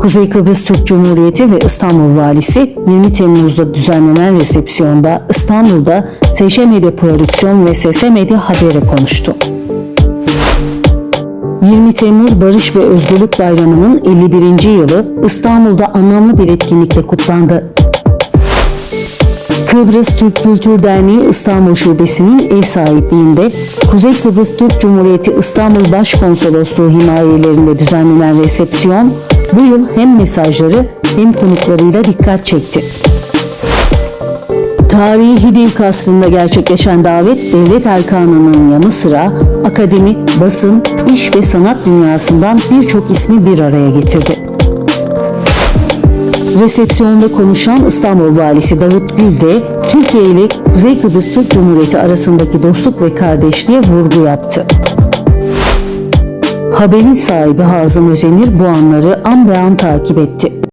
Kuzey Kıbrıs Türk Cumhuriyeti ve İstanbul Valisi 20 Temmuz'da düzenlenen resepsiyonda İstanbul'da SŞ Medya Prodüksiyon ve SS Medya Haber'e konuştu. 20 Temmuz Barış ve Özgürlük Bayramı'nın 51. yılı İstanbul'da anlamlı bir etkinlikle kutlandı. Kıbrıs Türk Kültür Derneği İstanbul Şubesi'nin ev sahipliğinde Kuzey Kıbrıs Türk Cumhuriyeti İstanbul Başkonsolosluğu himayelerinde düzenlenen resepsiyon bu yıl hem mesajları hem konuklarıyla dikkat çekti. Tarihi Hidil Kasrı'nda gerçekleşen davet devlet erkanının yanı sıra akademi, basın, iş ve sanat dünyasından birçok ismi bir araya getirdi. Resepsiyonda konuşan İstanbul Valisi Davut Gül de Türkiye ile Kuzey Kıbrıs Türk Cumhuriyeti arasındaki dostluk ve kardeşliğe vurgu yaptı. Haberin sahibi Hazım Özenir bu anları an be an takip etti.